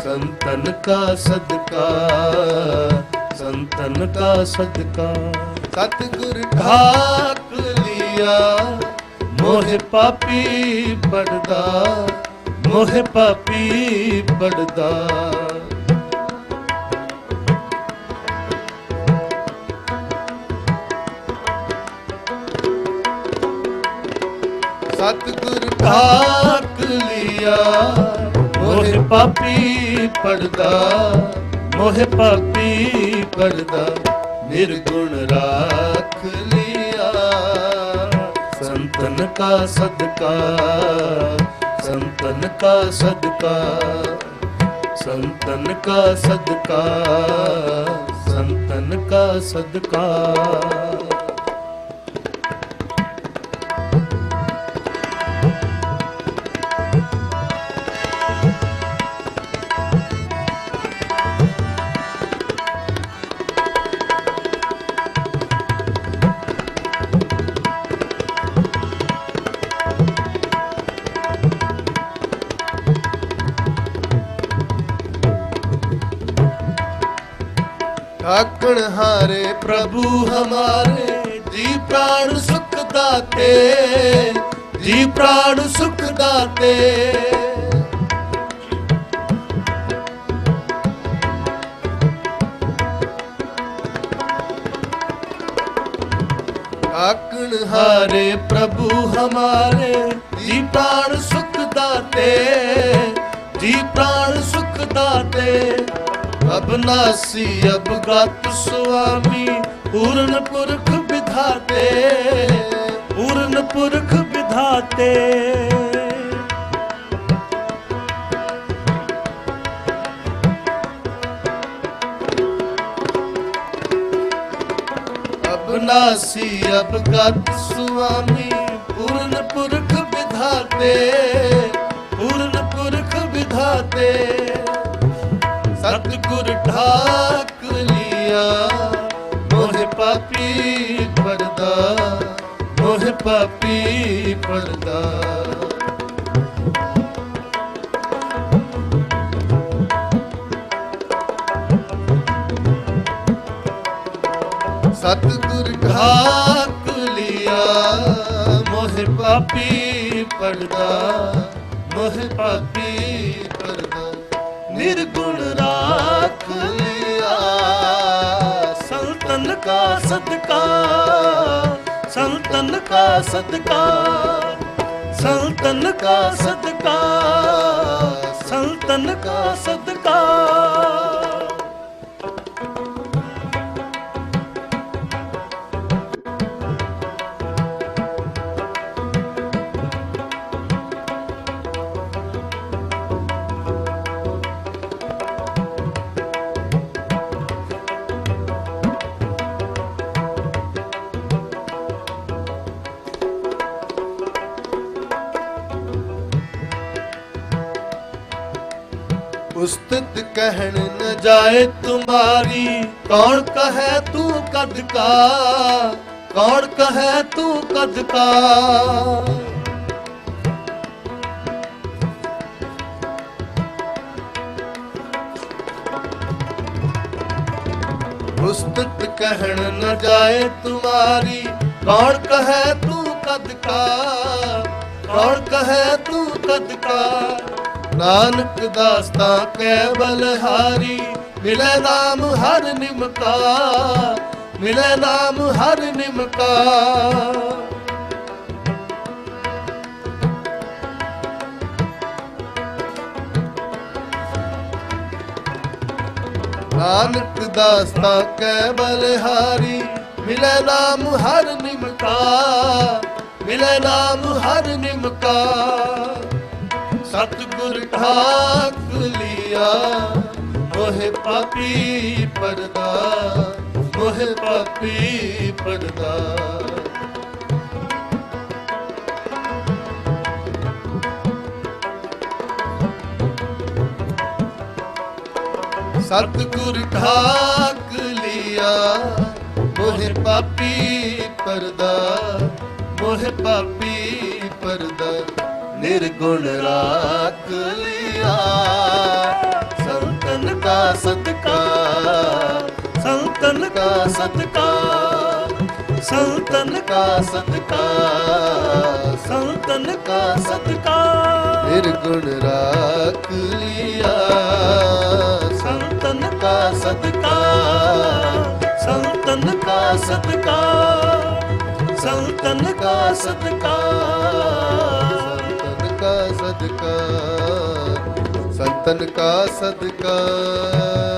संतन का सदका संतन का सदका सतगुर ठाक लिया मोह पापी पड़दा मोह पापी पड़दा सतगुर ठाक ਮੋਹ ਪਾਪੀ ਪੜਦਾ ਮੋਹ ਪਾਪੀ ਪੜਦਾ ਨਿਰਗੁਣ ਰਾਖ ਲਿਆ। ਸੰਤਨ ਕਾ ਸਦਕਾ ਸੰਤਨ ਕਾ ਸਦਕਾ ਸੰਤਨ ਕਾ ਸਦਕਾ ਸੰਤਨ ਕਾ ਸਦਕਾ। ਠਾਕਣ ਹਾਰੇ ਪ੍ਰਭੂ ਹਮਾਰੇ, ਜੀ ਪ੍ਰਾਣ ਸੁਖ ਦਾਤੇ, ਜੀ ਪ੍ਰਾਣ ਸੁਖ ਦਾਤੇ। ਠਾਕਣ ਹਾਰੇ ਪ੍ਰਭੂ ਹਮਾਰੇ, ਜੀ ਪ੍ਰਾਣ ਸੁਖ ਦਾਤੇ, ਜੀ ਪ੍ਰਾਣ ਸੁਖ ਦਾਤੇ। ਅਬਨਾਸੀ ਅਬਗਤ ਸੁਆਮੀ ਪੂਰਨ ਪੁਰਖ ਵਿਧਾਤੇ। ਪੂਰਨ ਪੁਰਖ ਵਿਧਾਤੇ ਅਬਨਾਸੀ ਅਬਗਤ ਸੁਆਮੀ ਪੂਰਨ ਪੁਰਖ ਵਿਧਾਤੇ ਪੂਰਨ ਪੁਰਖ ਵਿਧਾਤੇ। ਸਤਿਗੁਰ ਲਿਆ। ਮੋਹ ਪਾਪੀ ਪਰਦਾ ਮੋਹ ਪਾਪੀ ਪਰਦਾ ਸਤਿਗੁਰ ਢਾਕ ਲਿਆ ਮੋਹ ਪਾਪੀ ਪਰਦਾ ਮੋਹ ਪਾਪੀ ਪਰਦਾ ਨਿਰਗੁਣ ਰਾਖ ਸੰਤਨ ਕਾ ਸਦਕਾ। ਸੰਤਨ ਕਾ ਸਦਕਾ। ਸੰਤਨ ਕਾ ਸਦਕਾ। ਸੰਤਨ ਕਾ ਉਸਤਤ ਕਹਿਣ ਨ ਜਾਏ ਤੁਮਾਰੀ। ਕੌਣ ਕਹੈ ਤੂੰ ਕਦ ਕਾ? ਕੌਣ ਕਹੈ ਤੂੰ ਕਦ ਕਾ? ਉਸਤਤ ਕਹਿਣ ਨ ਜਾਏ ਤੁਮਾਰੀ। ਕੌਣ ਕਹੈ ਤੂੰ ਕਦ ਕਾ? ਕੌਣ ਕਹੈ ਤੂੰ ਕਦ ਕਾ? का ਨਾਨਕ ਦਾਸਤਾ ਕੈ ਬਲਹਾਰੀ ਮਿਲੇ ਨਾਮ ਹਰ ਨਿਮਕਾ, ਮਿਲੇ ਨਾਮ ਹਰ ਨਿਮਕਾ। ਨਾਨਕ ਦਾਸਤਾ ਕੈ ਬਲਹਾਰੀ ਮਿਲੇ ਨਾਮ ਹਰ ਨਿਮਕਾ, ਮਿਲੇ ਨਾਮ ਹਰ ਨਿਮਕਾ। ਸਤਿਗੁਰ ਠਾਕ ਲਿਆ। ਮੋਹਿ ਪਾਪੀ ਪਰਦਾ। ਮੋਹਿ ਪਾਪੀ ਪਰਦਾ। ਸਤਿਗੁਰ ਢਾਕ ਲਿਆ। ਮੋਹਿ ਪਾਪੀ ਪਰਦਾ। ਮੋਹਿ ਪਾਪੀ ਪਰਦਾ। ਨਿਰਗੁਣ ਰਾਖ ਲਿਆ। ਸੰਤਨ ਕਾ ਸਤਕਾਰ ਸੰਤਨ ਕਾ ਸਤਕਾਰ ਸੰਤਨ ਕਾ ਸਤਕਾਰ ਸੰਤਨ ਕਾ ਸਤਕਾਰ ਨਿਰਗੁਣ ਰਾਖ ਲਿਆ। ਸੰਤਨ ਕਾ ਸਤਕਾਰ ਸੰਤਨ ਕਾ ਸਤਕਾਰ ਸੰਤਨ ਕਾ ਸਤਕਾਰ ਸਦਕਾ ਕਾ ਸਦਕਾ।